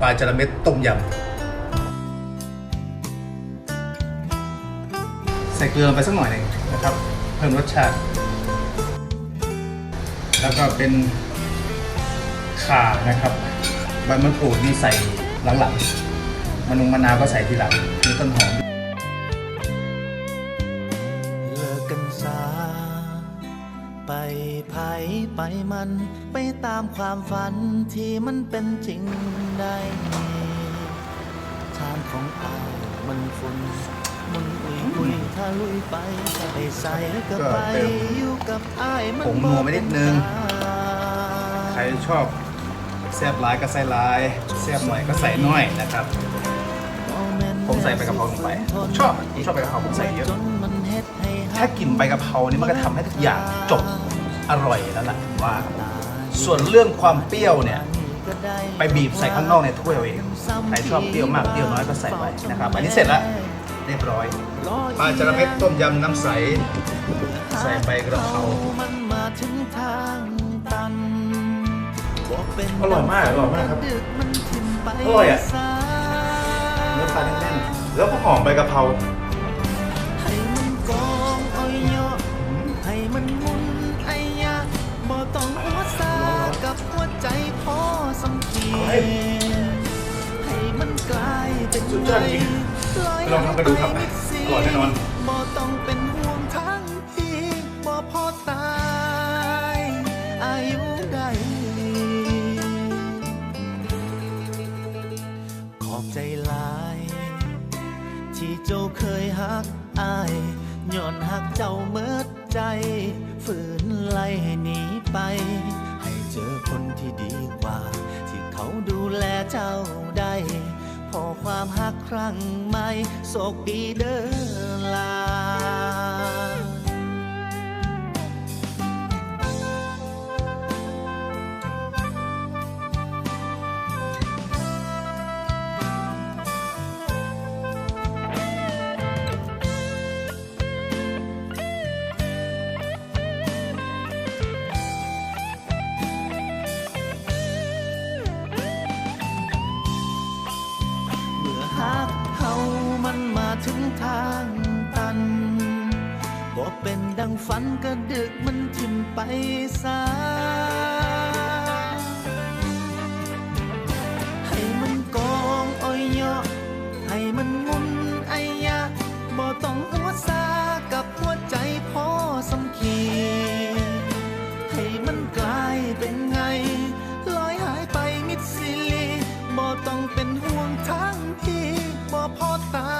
ปลาจระเม็ดต้มยำใส่เกลือไปสักหน่อยหนึ่งนะครับ เพิ่มรสชาติ แล้วก็เป็นข่านะครับใบมะกรูดนี่ใส่หลังๆมะนุงมะนาวก็ใส่ทีหลังมีต้นหอม ไปไผไปมัน ไปตามความฝันที่มันเป็นจริงได้ทางของอายมันฝุ่นมันอุยอุยถ้าลุยไปไปใส่ก็ไปก็เติมอยู่กับอายมันผงนัวไปนิดนึงบ่เป็ใครตาชอบแซ่บหลายก็ใส่หลายแซ่บหน่อยก็ใส่น้อยนะครับ ผมใส่ใบกะเพราลงไปผมชอบอะผมชอบใบกะเพราผมใส่เยอะ จนมันเฮ็ดให้หัแค่กลิ่นใบกะเพรานี่มันก็ทำให้ทุกอย่างจบอร่อยแล้วล่ะผมว่า ส่วนเรื่องความเปรี้ยวเนี่ย ไปบีบใส่ข้างนอกในถ้วยเอาเองใครชอบเปรี้ยวมากเปรี้ยวน้อยก็ใส่ไปนะครับ อันนี้เสร็จแล้วเรียบร้อยปลาจระเม็ดต้มยำน้ำใส ใส่ใบกระเพรามันมาถึงทางตันบอกเป็นอร่อยมากอร่อยมากครับดึกมันทิ่มไปอร่อยอะซะเนื้อปลาแน่นๆแล้วก็หอมใบกะเพรา สำเกียให้มันกลายเป็นสุดยอดจริงลองทำกันดูครับอร่อยแน่นอนบ่ต้องเป็นห่วงทั้งพี่บ่พอตายอายุใดขอบใจหลาย ที่เจ้าเคยหักอายย้อนหักเจ้าเมิดใจฝืนไล่ให้หนีไปให้ เจอคนที่ดีกว่า ที่เขาดูแลเจ้าได้ พอความหักครั้งใหม่โศกดีเด้อลา ถึงทางตันบ่เป็นดังฝันก็ดึกมันทิ่มไปซาให้มันกองอ้อยยาะให้มันมุนไอยะบ่ต้องหัวซากับหัวใจพอสำคีให้มันกลายเป็นไง ลอยหายไปมิดซิลีบ่ต้องเป็นห่วงทั้งพี่บ่พอตา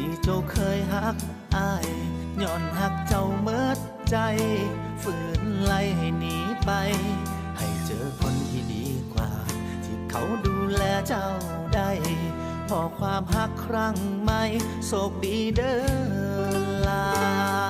ที่เจ้าเคยหักอายย้อนหักเจ้าเมิดใจ ฝืนไล่ให้หนีไป ให้เจอคนที่ดีกว่า ที่เขาดูแลเจ้าได้ พอความหักครั้งใหม่โศกดีเด้อ